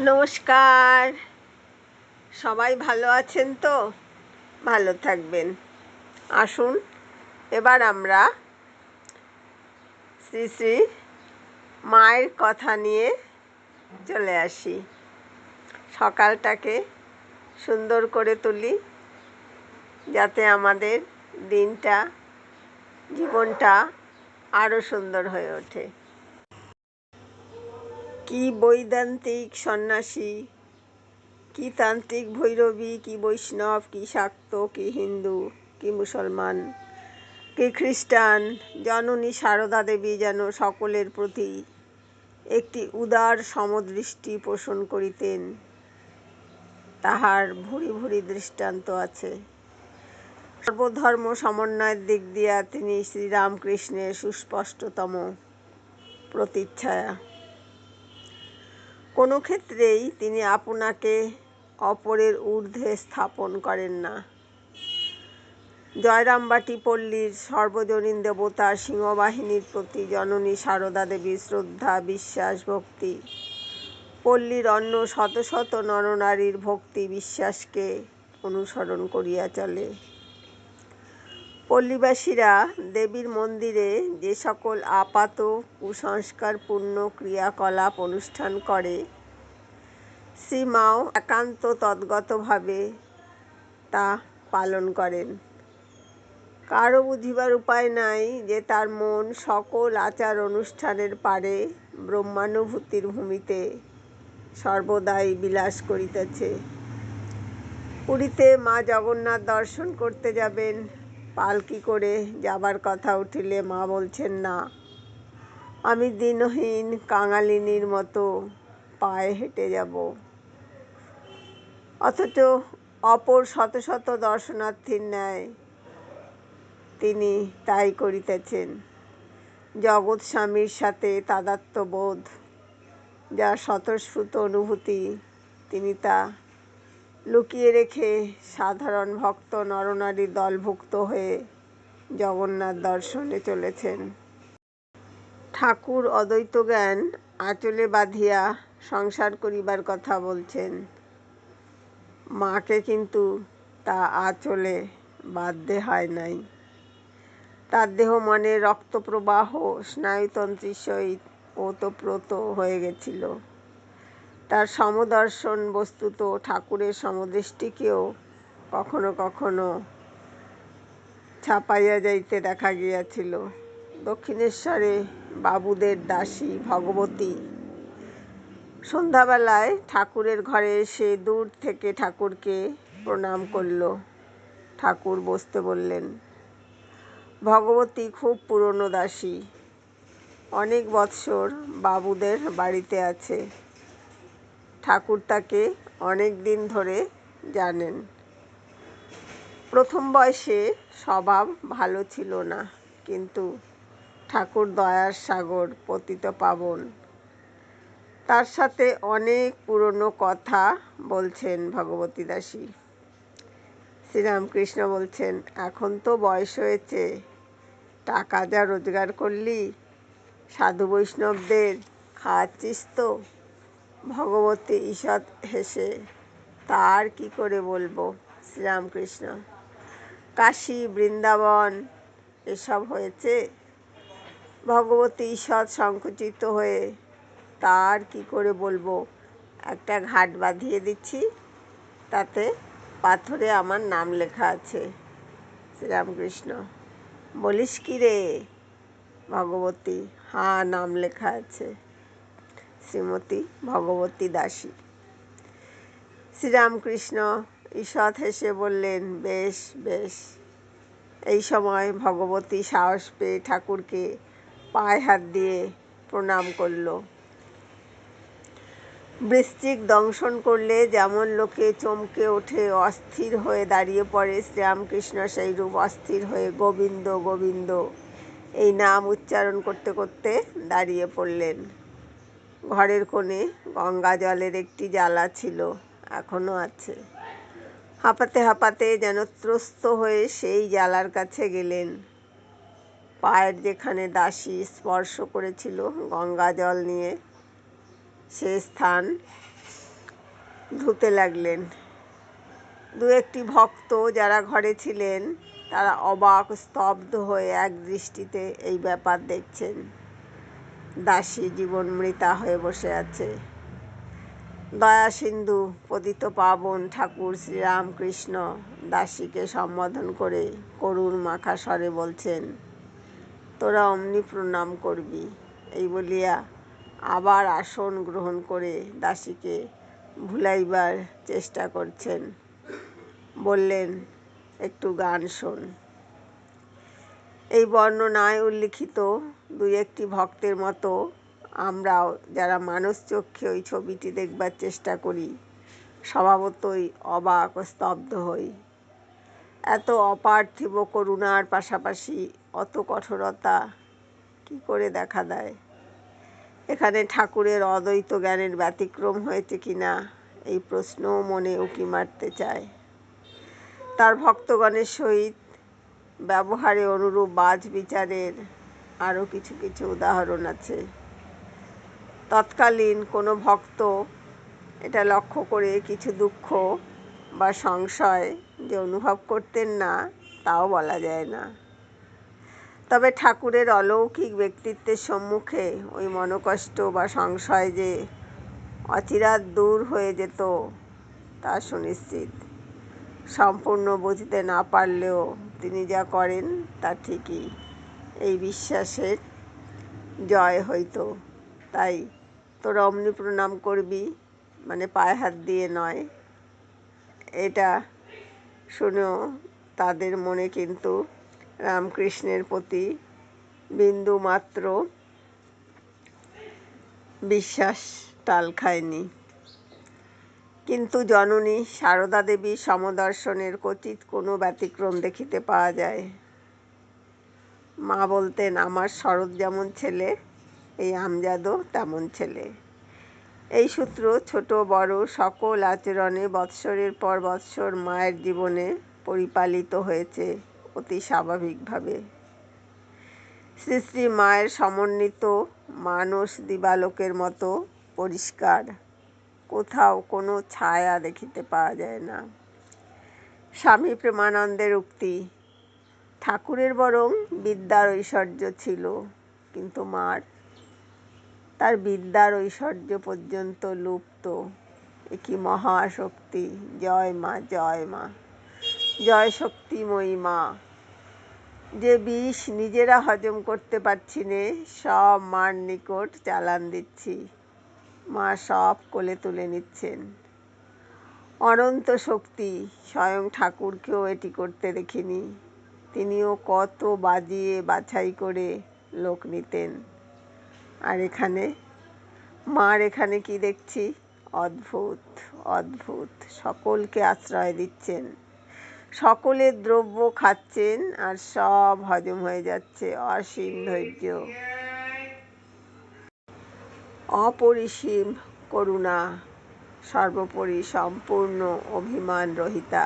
নমস্কার। সবাই ভালো আছেন তো? ভালো থাকবেন। আসুন, এবার আমরা শ্রী শ্রী মায়ের কথা নিয়ে চলে আসি। সকালটাকে সুন্দর করে তুলি, যাতে আমাদের দিনটা, জীবনটা আরও সুন্দর হয়ে ওঠে। কি বৈদান্তিক সন্ন্যাসী, কি তান্ত্রিক ভৈরবী, কি বৈষ্ণব, কি শাক্ত, কি হিন্দু, কি মুসলমান, কি খ্রিস্টান, জননী সারদা দেবী যেন সকলের প্রতি একটি উদার সমদৃষ্টি পোষণ করিতেন। তাহার ভুরি ভুরি দৃষ্টান্ত আছে। সর্বধর্ম সমন্বয়ের দিক দিয়া তিনি শ্রীরামকৃষ্ণের সুস্পষ্টতম প্রতিচ্ছায়া। কোনো ক্ষেত্রেই তিনি আপনাকে অপরের ঊর্ধ্বে স্থাপন করেন না। জয়রামবাটি পল্লীর সর্বজনীন দেবতা, সিংহবাহিনীর প্রতি জননী সারদা দেবীর শ্রদ্ধা, বিশ্বাস, ভক্তি। পল্লীর অন্য শত শত নরনারীর ভক্তি, বিশ্বাসকে অনুসরণ করিয়া চলে। পল্লীবাসীরা দেবীর মন্দিরে যে সকল আপাত কুসংস্কারপূর্ণ ক্রিয়াকলাপ অনুষ্ঠান করে, শ্রীমাও একান্ত তদ্গতভাবে তা পালন করেন। কারও বুঝিবার উপায় নাই যে তার মন সকল আচার অনুষ্ঠানের পারে ব্রহ্মানুভূতির ভূমিতে সর্বদাই বিলাস করিতেছে। পুরীতে মা জগন্নাথ দর্শন করতে যাবেন। পালকি করে যাবার কথা উঠিলে মা বলছেন, না, আমি দিনহীন কাঙালিনীর মতো পায়ে হেঁটে যাব। অথচ অপর শত শত দর্শনার্থীর ন্যায় তিনি তাই করিতেছেন। জগৎ স্বামীর সাথে তাদাত্ম্যবোধ, যা স্বতঃস্ফূর্ত অনুভূতি, তিনি তা লুকিয়ে রেখে সাধারণ ভক্ত নরনারী দলভুক্ত হয়ে জগন্নাথ দর্শনে চলেছেন। ঠাকুর অদ্বৈত জ্ঞান আঁচলে বাঁধিয়া সংসার করিবার কথা বলছেন। মাকে কিন্তু তা আঁচলে বাঁধতে হয় নাই। তার দেহ মনে রক্তপ্রবাহ, স্নায়ুতন্ত্রীর সহিত ওতপ্রোত হয়ে গেছিল। তার সমদর্শন বস্তুত ঠাকুরের সমদৃষ্টিকেও কখনো কখনো ছাপাইয়া যাইতে দেখা গিয়াছিল। দক্ষিণেশ্বরে বাবুদের দাসী ভগবতী সন্ধ্যাবেলায় ঠাকুরের ঘরে এসে দূর থেকে ঠাকুরকে প্রণাম করল। ঠাকুর বসতে বললেন, ভগবতী খুব পুরনো দাসী। অনেক বৎসর বাবুদের বাড়িতে আছে। ঠাকুর তাকে অনেক দিন ধরে জানেন। প্রথম বয়সে স্বভাব ভালো ছিল না, কিন্তু ঠাকুর দয়ার সাগর, পতিত পাবন। তার সাথে অনেক পুরনো কথা বলছেন ভগবতী দাসী। শ্রীরামকৃষ্ণ বলছেন, এখন তো বয়স হয়েছে, টাকা যা রোজগার করলি, সাধু বৈষ্ণবদের খাওয়াচ্ছিস তো? ভগবতী ঈষৎ হেসে, তার কি করে বলব শ্রীরামকৃষ্ণ? কাশী, বৃন্দাবন, এসব হয়েছে? ভগবতী ঈষৎ সংকুচিত হয়ে তার কি করে বলব? একটা ঘাট বাঁধিয়ে দিচ্ছি, তাতে পাথরে আমার নাম লেখা আছে, শ্রীরামকৃষ্ণ। বলিস কি রে ভগবতী? হ্যাঁ নাম লেখা আছে। শ্রীমতী ভগবতী দাসী। শ্রীরামকৃষ্ণ ঈষৎ হেসে বললেন, বেশ বেশ। এই সময় ভগবতী সাহস পেয়ে ঠাকুরকে পায়ে হাত দিয়ে প্রণাম করল। বৃশ্চিক দংশন করলে যেমন লোকে চমকে ওঠে, অস্থির হয়ে দাঁড়িয়ে পড়ে শ্রীরামকৃষ্ণ, সেই রূপ অস্থির হয়ে গোবিন্দ গোবিন্দ। এই নাম উচ্চারণ করতে করতে দাঁড়িয়ে পড়লেন। ঘরের কোণে গঙ্গা জলের একটি জ্বালা ছিল এখনও আছে। হাঁপাতে হাঁপাতে যেন ত্রস্ত হয়ে সেই জ্বালার কাছে গেলেন। পায়ের যেখানে দাসী স্পর্শ করেছিল গঙ্গা জল নিয়ে, সে স্থান ধুতে লাগলেন। দু একটি ভক্ত যারা ঘরে ছিলেন, তারা অবাক, স্তব্ধ হয়ে এক দৃষ্টিতে এই ব্যাপার দেখছেন। দাসী জীবন মৃতা হয়ে বসে আছে। দয়া সিন্ধু, পতিত পাবন ঠাকুর শ্রীরামকৃষ্ণ দাসীকে সম্বোধন করে করুণ মাখা স্বরে বলছেন, তোরা অমনি প্রণাম করবি। এই বলিয়া আবার আসন গ্রহণ করে দাসীকে ভুলাইবার চেষ্টা করছেন। বললেন, একটু গান শোন। এই বর্ণনায় উল্লিখিত দুই একটি ভক্তের মতো আমরাও যারা মানুষ চক্ষে ওই ছবিটি দেখবার চেষ্টা করি, স্বভাবতই অবাক ও স্তব্ধ হই। এত অপার্থিব করুণার পাশাপাশি অত কঠোরতা কি করে দেখা দেয়? এখানে ঠাকুরের অদ্বৈত জ্ঞানের ব্যতিক্রম হয়েছে কিনা এই প্রশ্নও মনে উকি মারতে চায়? তার ভক্তগণের সহিত ব্যবহারে অনুরূপ বাজ বিচারের আরও কিছু কিছু উদাহরণ আছে। তৎকালীন কোনো ভক্ত এটা লক্ষ্য করে কিছু দুঃখ বা সংশয় যে অনুভব করতেন না, তাও বলা যায় না। তবে ঠাকুরের অলৌকিক ব্যক্তিত্বের সম্মুখে ওই মনোকষ্ট বা সংশয় যে অচিরাত দূর হয়ে যেত, তা সুনিশ্চিত। সম্পূর্ণ বুঝতে না পারলেও তিনি যা করেন তা ঠিকই। এই বিশ্বাসের জয় হইতো তাই তোরা অমনি প্রণাম করবি মানে পায়ে হাত দিয়ে নয়। এটা শুনেও তাদের মনে কিন্তু রামকৃষ্ণের প্রতি বিন্দু মাত্র বিশ্বাস টাল খায়নি কিন্তু জননী সারদা দেবীর সমদর্শনের কচিত কোনো ব্যতিক্রম দেখিতে পাওয়া যায়। মা বলতেন, আমার শরৎ যেমন ছেলে, এই আমজাদও তেমন ছেলে। এই সূত্র ছোট বড় সকল আচরণে বৎসরের পর বৎসর মায়ের জীবনে পরিপালিত হয়েছে অতি স্বাভাবিকভাবে। শ্রী শ্রী মায়ের সমন্বিত মানস দিবালোকের মতো পরিষ্কার। কোথাও কোনো ছায়া দেখিতে পাওয়া যায় না। স্বামী প্রেমানন্দের উক্তি, ঠাকুরের বরং বিদ্যার ঐশ্বর্য ছিল, কিন্তু মার, তার বিদ্যার ঐশ্বর্য পর্যন্ত লুপ্ত। এ কি মহাশক্তি, জয় মা জয় মা, জয় শক্তিময়ী মা। যে বিষ নিজেরা হজম করতে পারছি নে, সব মার নিকট চালান দিচ্ছি। মা সব কোলে তুলে নিচ্ছেন। অনন্ত শক্তি স্বয়ং ঠাকুরকেও এটি করতে দেখিনি। তিনিও কত বাজিয়ে বাছাই করে লোক নিতেন। আর এখানে? মার এখানে কি দেখছি? অদ্ভুত অদ্ভুত। সকলকে আশ্রয় দিচ্ছেন। সকলের দ্রব্য খাচ্ছেন আর সব হজম হয়ে যাচ্ছে। অসীম ধৈর্য। অপরিসীম করুণা, সর্বোপরি সম্পূর্ণ অভিমান রহিতা।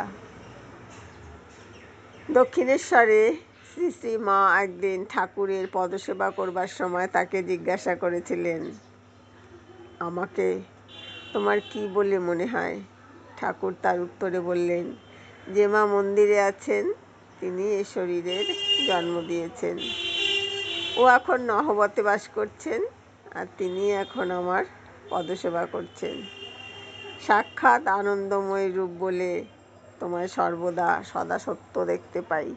দক্ষিণেশ্বরে শ্রী শ্রী মা একদিন ঠাকুরের পদসেবা করবার সময় তাকে জিজ্ঞাসা করেছিলেন, আমাকে তোমার কি বলে মনে হয়? ঠাকুর তার উত্তরে বললেন, যে মা মন্দিরে আছেন, তিনি এ শরীরের জন্ম দিয়েছেন। ও এখন নহবতে বাস করছেন আর তিনি এখন আমার পদসেবা করছেন। সাক্ষাৎ আনন্দময় রূপ বলে তোমায় সর্বদা সদা সত্য দেখতে পাই।